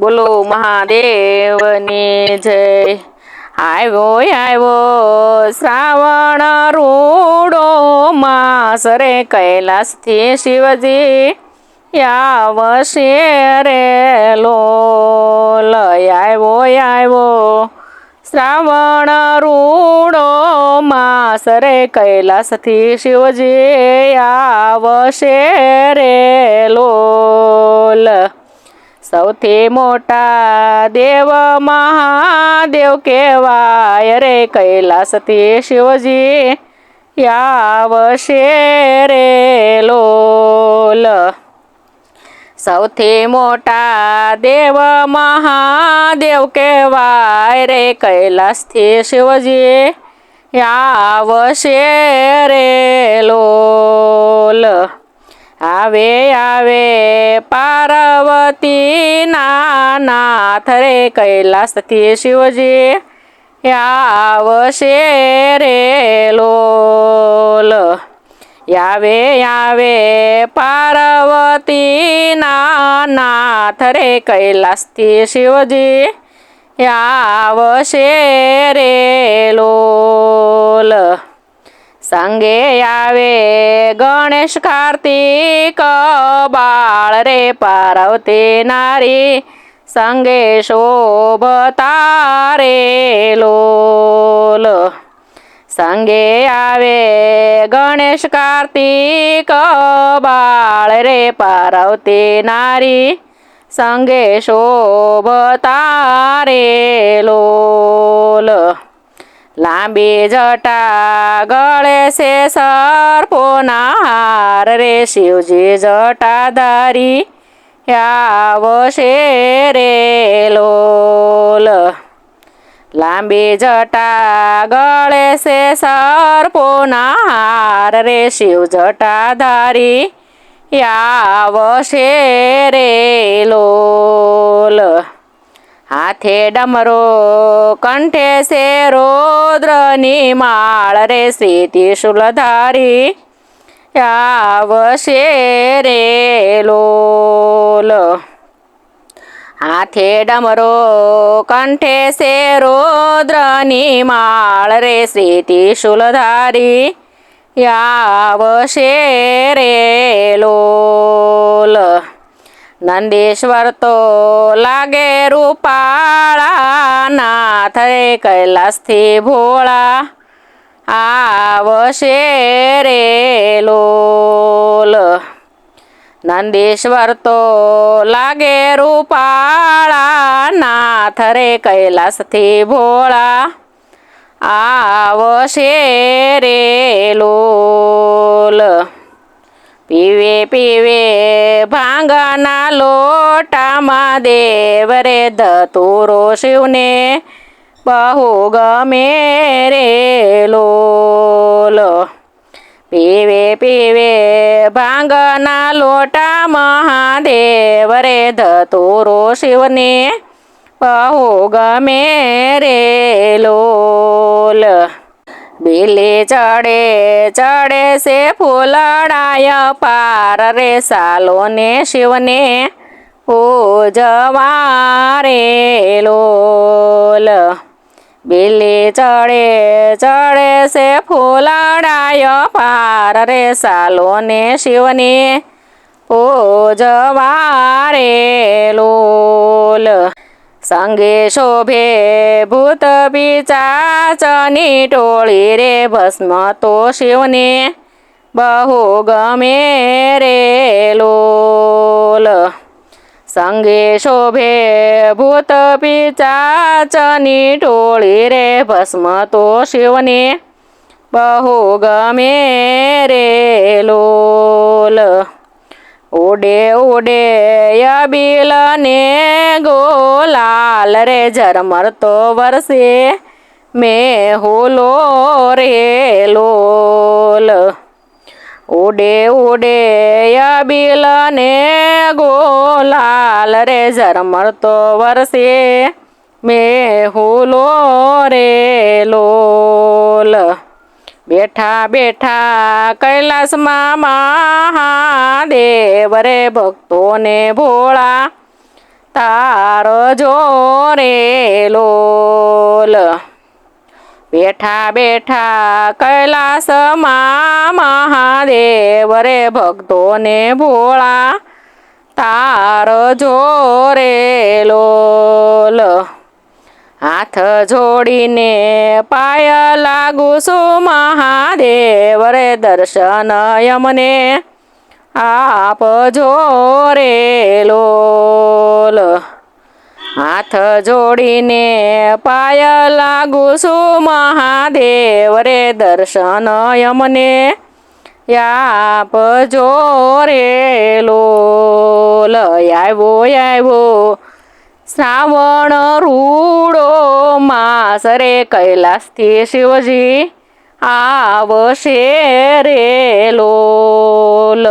બોલો મહાદેવની જય. આવ્યો આવ્યો શ્રાવણ રૂડો માસ રે કૈલાસથી શિવજી આવશે રે લોલ આવ્યો આવ્યો શ્રાવણ રૂડો માસ રે કૈલાસથી શિવજી આવશે રે લોલ સૌથી મોટા દેવ મહાદેવ કહેવાય રે કૈલાસથી શિવજી આવશે રે લોલ સૌથી મોટા દેવ મહાદેવ કહેવાય રે કૈલાસથી શિવજી આવશે રે લોલ આવે આવે પાર્વતી નાથ રે, કૈલાસથી શિવજી આવશે રે લોલ. આવે આવે પાર્વતી નાથ રે, કૈલાસથી શિવજી આવશે રે લોલ. संगे यावे गणेश कार्तिक बाळ रे पारवते नारी. संगे शोभतारे लोल. संगे यावे गणेश कार्तिक बाळ रे पारवते नारी. संगे शोभतारे लोल. लाम्बे जटा गळेसे सरपोनाहार रे शिवजी जटाधारी यावसे रे लोल लांबी जटा गळेसे सरपोनाहार रे शिव जटाधारी यावसे रे लोल હાથે ડમરો, કંઠે છે રોદ્રની માળ રે શ્રી ત્રિશુલધારી આવશે રે લોલ. હાથે ડમરો, કંઠે છે રોદ્રની માળ રે શ્રી ત્રિશુલધારી આવશે રે લોલ. નંદેશ્વર તો લાગે રૂપાળા નાથ રે કૈલાસથી ભોળા આવશે રે લોલ નંદેશ્વર તો લાગે રૂપાળા નાથ રે કૈલાસથી ભોળા આવશે રે લોલ પીવે પીવે, ભાંગના લોટામાં દેવરે ધતુરો શિવને બહુ ગમે રે લોલ. પીવે પીવે, ભાંગના લોટા મહાદેવ રે ધતુરો શિવને બહુ ગમે રે લોલ. બેલે ચડે ચડે છે ફૂલડાય પાર રે સાલોને શિવને. પૂજવા રે લોલ. બેલે ચડે ચડે છે ફૂલડાય પાર રે સાલોને શિવને. પૂજવા રે લોલ. सङ्गे शोभे भूत बिचाचनी टोली रे भस्म तो शिवने बहु गमे रे लोल सङ्गे शोभे भूत पिचाचनी टोली रे भस्म तो शिवने बहु गमे रे लोल ઉડે ઉડે યબીલ ને ગોલાલ રે ઝરમર તો વરસે, મેં હોલો રે લોલ. ઉડે ઉડે યબીલ ને ગોલાલ રે ઝરમર તો વરસે, મેં હોલો રે લોલ. બેઠા બેઠા કૈલાસમાં મહાદેવ રે ભક્તોને ભોળા, તાર જો રે લોલ. બેઠા બેઠા કૈલાસમાં મહાદેવ રે ભક્તોને ભોળા, તાર જો રે લોલ. હાથ જોડીને પાય લાગુ છું મહાદેવ રે દર્શન યમને. આપજો રે લોલ. હાથ જોડીને પાય લાગુ છું મહાદેવ રે દર્શન યમને. આપજો રે લોલ. આવ્યો આવ્યો શ્રાવણ રૂડો માસ રે કૈલાસથી શિવજી આવશે રે લોલ.